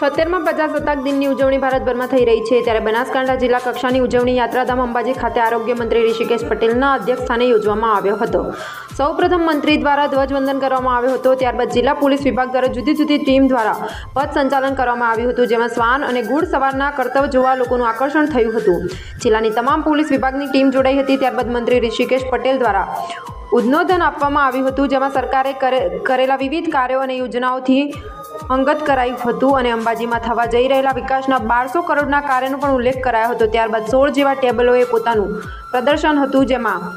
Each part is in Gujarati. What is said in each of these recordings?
તોતેરમાં પ્રજાસત્તાક દિનની ઉજવણી ભારતભરમાં થઈ રહી છે. ત્યારે બનાસકાંઠા જિલ્લા કક્ષાની ઉજવણી યાત્રાધામ અંબાજી ખાતે આરોગ્ય મંત્રી ઋષિકેશ પટેલના અધ્યક્ષસ્થાને યોજવામાં આવ્યો હતો. સૌપ્રથમ મંત્રી દ્વારા ધ્વજવંદન કરવામાં આવ્યો હતો. ત્યારબાદ જિલ્લા પોલીસ વિભાગ દ્વારા જુદી જુદી ટીમ દ્વારા પથ સંચાલન કરવામાં આવ્યું હતું, જેમાં શ્વાન અને ગુડ સવારના કરતવ જોવા લોકોનું આકર્ષણ થયું હતું. જિલ્લાની તમામ પોલીસ વિભાગની ટીમ જોડાઈ હતી. ત્યારબાદ મંત્રી ઋષિકેશ પટેલ દ્વારા ઉદ્બોધન આપવામાં આવ્યું હતું, જેમાં સરકારે કરે- કરેલા વિવિધ કાર્યો અને યોજનાઓથી અંગત કરાયું હતું અને અંબાજીમાં થવા જઈ રહેલા વિકાસના બારસો કરોડના કાર્યનો પણ ઉલ્લેખ કરાયો હતો. ત્યારબાદ સોળ જેવા ટેબલોએ પોતાનું પ્રદર્શન હતું જેમાં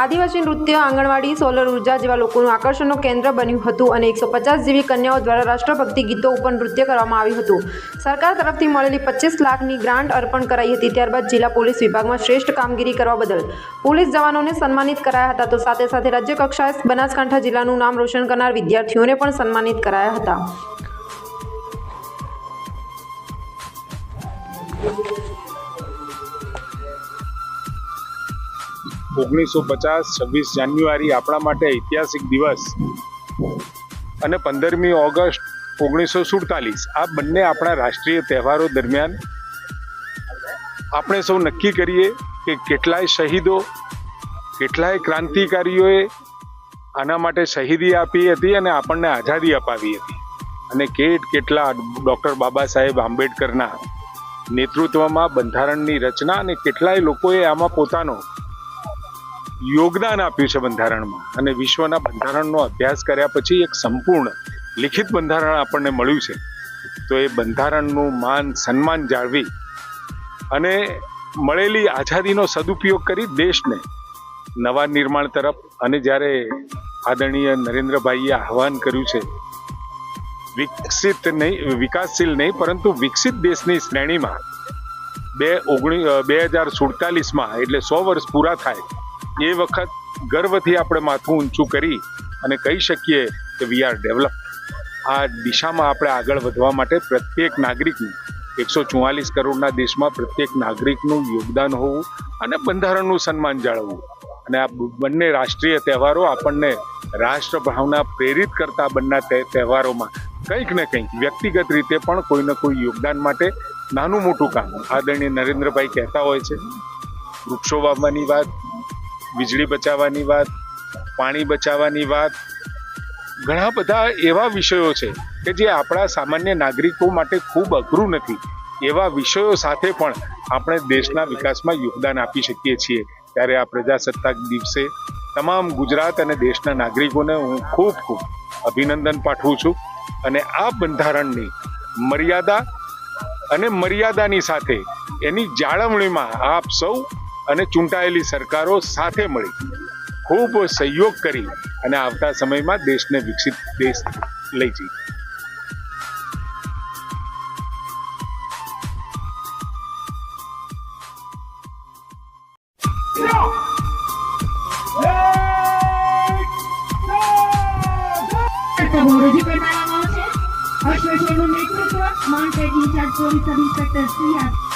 આદિવાસી નૃત્ય, આંગણવાડી, સોલર ઊર્જા જેવા લોકોનું આકર્ષણનું કેન્દ્ર બન્યું હતું અને એકસો પચાસ જેવી કન્યાઓ દ્વારા રાષ્ટ્રભક્તિ ગીતો ઉપર નૃત્ય કરવામાં આવ્યું હતું. સરકાર તરફથી મળેલી પચીસ લાખની ગ્રાન્ટ અર્પણ કરાઈ હતી. ત્યારબાદ જિલ્લા પોલીસ વિભાગમાં શ્રેષ્ઠ કામગીરી કરવા બદલ પોલીસ જવાનોને સન્માનિત કરાયા હતા. તો સાથે સાથે રાજ્ય કક્ષાએ બનાસકાંઠા જિલ્લાનું નામ રોશન કરનાર વિદ્યાર્થીઓને પણ સન્માનિત કરાયા હતા. ઓગણીસો પચાસ છવ્વીસ જાન્યુઆરી આપણા માટે ઐતિહાસિક દિવસ. અને પંદરમી ઓગસ્ટ ઓગણીસો સુડતાલીસ આ બંને આપણા રાષ્ટ્રીય તહેવારો દરમિયાન. આપણે સૌ નક્કી કરીએ કે કેટલાય શહીદો, કેટલાય ક્રાંતિકારીઓએ આના માટે શહીદી આપી હતી અને આપણને આઝાદી અપાવી હતી. અને કેટ કેટલા ડૉક્ટર બાબા સાહેબ આંબેડકરના નેતૃત્વમાં બંધારણની રચના અને કેટલાય લોકોએ આમાં પોતાનો યોગદાન આપ્યું છે બંધારણમાં. અને વિશ્વના બંધારણનો અભ્યાસ કર્યા પછી એક સંપૂર્ણ લિખિત બંધારણ આપણને મળ્યું છે. તો એ બંધારણનું માન, સન્માન જાળવી અને મળેલી આઝાદીનો સદુપયોગ કરી દેશને નવા નિર્માણ તરફ. અને જ્યારે આદરણીય નરેન્દ્રભાઈએ આહવાન કર્યું છે વિકસિત નહીં, વિકાસશીલ નહીં, પરંતુ વિકસિત દેશની શ્રેણીમાં બે ઓગણી બે હજાર સુડતાલીસમાં, એટલે સો વર્ષ પૂરા થાય, એ વખત ગર્વથી આપણે માથું ઊંચું કરી અને કહી શકીએ કે વી આર ડેવલપ આ દિશામાં આપણે આગળ વધવા માટે પ્રત્યેક નાગરિકનું, એકસો ચુમ્માલીસ કરોડના દેશમાં પ્રત્યેક નાગરિકનું યોગદાન હોવું અને બંધારણનું સન્માન જાળવવું. અને આ બંને રાષ્ટ્રીય તહેવારો આપણને રાષ્ટ્ર ભાવના પ્રેરિત કરતા બંને તહેવારોમાં કંઈક ને કંઈક, વ્યક્તિગત રીતે પણ કોઈને કોઈ યોગદાન માટે નાનું મોટું કામ. આદરણીય નરેન્દ્રભાઈ કહેતા હોય છે, વૃક્ષો વાવવાની વાત, વીજળી બચાવવાની વાત, પાણી બચાવવાની વાત, ઘણા બધા એવા વિષયો છે કે જે આપણા સામાન્ય નાગરિકો માટે ખૂબ અઘરું નથી. એવા વિષયો સાથે પણ આપણે દેશના વિકાસમાં યોગદાન આપી શકીએ છીએ. ત્યારે આ પ્રજાસત્તાક દિવસે તમામ ગુજરાત અને દેશના નાગરિકોને હું ખૂબ ખૂબ અભિનંદન પાઠવું છું. અને આ બંધારણની મર્યાદા અને મર્યાદાની સાથે એની જાળવણીમાં આપ સૌ અને ચૂંટાયેલી સરકારો સાથે મળી ખૂબ સહયોગ કરી અને આવતા સમયમાં દેશને વિકસિત દેશ લઈ જઈ ગૌરવજી પ્રદાનવામાં અશ્વશેનું નેતૃત્વ mounted in-charge police sub inspector R